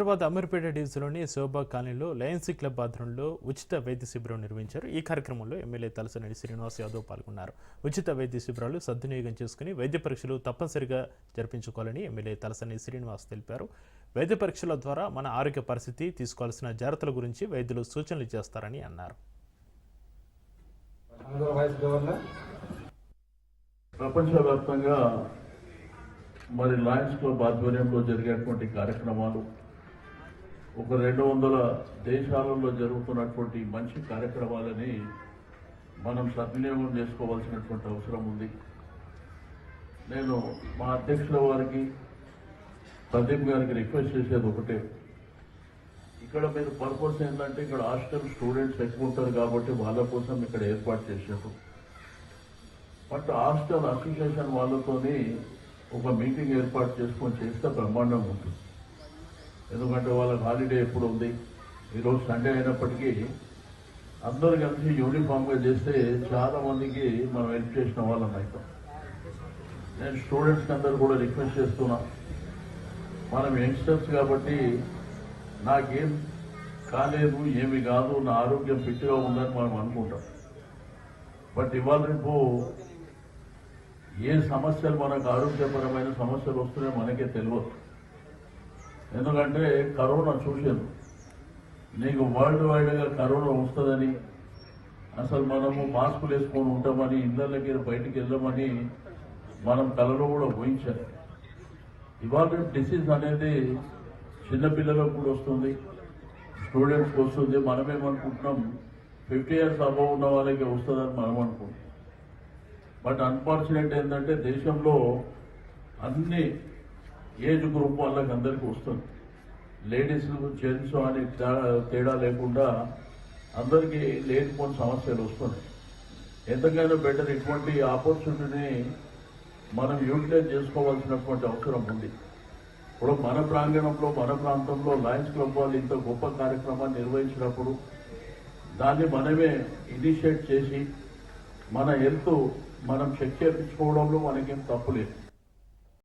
హైదరాబాద్ అమీర్పేట డివిజన్లోని శోభా కాలనీలో లయన్సీ క్లబ్ ఆధ్వర్యంలో ఉచిత వైద్య శిబిరం నిర్వహించారు. ఈ కార్యక్రమంలో ఎమ్మెల్యే తలసనేని శ్రీనివాస్ యాదవ్ పాల్గొన్నారు. ఉచిత వైద్య శిబిరాలు సద్వినియోగం చేసుకుని వైద్య పరీక్షలు తప్పనిసరిగా జరిపించుకోవాలని ఎమ్మెల్యే తలసనేని శ్రీనివాస్ తెలిపారు. వైద్య పరీక్షల ద్వారా మన ఆరోగ్య పరిస్థితి తీసుకోవాల్సిన జాగ్రత్తల గురించి వైద్యులు సూచనలు చేస్తారని అన్నారు. Another vice governor. ప్రపంచవ్యాప్తంగా మరి లయన్స్ క్లబ్ ఆధ్వర్యంలో జరిగేటువంటి కార్యక్రమాలు ఒక రెండు వందల దేశాలలో జరుగుతున్నటువంటి మంచి కార్యక్రమాలని మనం సద్వినియోగం చేసుకోవాల్సినటువంటి అవసరం ఉంది. నేను మా అధ్యక్షుల వారికి ప్రదీప్ గారికి రిక్వెస్ట్ చేసేది ఒకటే. ఇక్కడ మీరు పర్పస్ ఏంటంటే ఇక్కడ హాస్టల్ స్టూడెంట్స్ ఎక్కువ ఉంటారు కాబట్టి వాళ్ళ కోసం ఇక్కడ ఏర్పాటు చేశారు. బట్ హాస్టల్ అసోసియేషన్ వాళ్ళతోని ఒక మీటింగ్ ఏర్పాటు చేసుకొని చేస్తే బ్రహ్మాండంగా ఉంటుంది. ఎందుకంటే వాళ్ళకి హాలిడే ఎప్పుడు ఉంది? ఈరోజు సండే అయినప్పటికీ అందరు కలిసి యూనిఫామ్గా చేస్తే చాలా మందికి మనం హెల్ప్ చేసిన వాళ్ళం అవుతాం నేను స్టూడెంట్స్కి అందరు కూడా రిక్వెస్ట్ చేస్తున్నా. మనం యంగ్స్టర్స్ కాబట్టి నాకేం కాలేదు ఏమి కాదు నా ఆరోగ్యం ఫిట్గా ఉందని మనం అనుకుంటాం. బట్ ఇవాళ రేపు ఏ సమస్యలు మనకు ఆరోగ్యపరమైన సమస్యలు వస్తున్నాయో మనకే తెలియదు. ఎందుకంటే కరోనా చూశాను నీకు వరల్డ్ వైడ్గా కరోనా వస్తుందని అసలు మనము మాస్కులు వేసుకొని ఉంటామని ఇళ్ళకి బయటికి వెళ్ళమని మనం కలలో కూడా ఊహించాలి ఇవాళ డిసీజ్ అనేది చిన్నపిల్లలకు కూడా వస్తుంది స్టూడెంట్స్కి వస్తుంది. మనమేమనుకుంటున్నాం ఫిఫ్టీ ఇయర్స్ అబౌవ్ ఉన్న వాళ్ళకి వస్తుందని మనం అనుకుంటున్నాం. బట్ అన్ఫార్చునేట్ ఏంటంటే దేశంలో అన్ని ఏజ్ గ్రూప్ వాళ్ళకి అందరికీ వస్తుంది. లేడీస్ జెంట్స్ అని తే- తేడా లేకుండా అందరికీ లేనిపోని సమస్యలు వస్తున్నాయి. ఎంతకైనా బెటర్ ఇటువంటి ఆపర్చునిటీని మనం యూటిలైజ్ చేసుకోవాల్సినటువంటి అవసరం ఉంది. ఇప్పుడు మన ప్రాంగణంలో మన ప్రాంతంలో లయన్స్ క్లబ్ వాళ్ళు ఇంత గొప్ప కార్యక్రమాన్ని నిర్వహించినప్పుడు దాన్ని మనమే ఇనిషియేట్ చేసి మన హెల్త్ మనం చెక్ చేయించుకోవడంలో మనకేం తప్పు లేదు.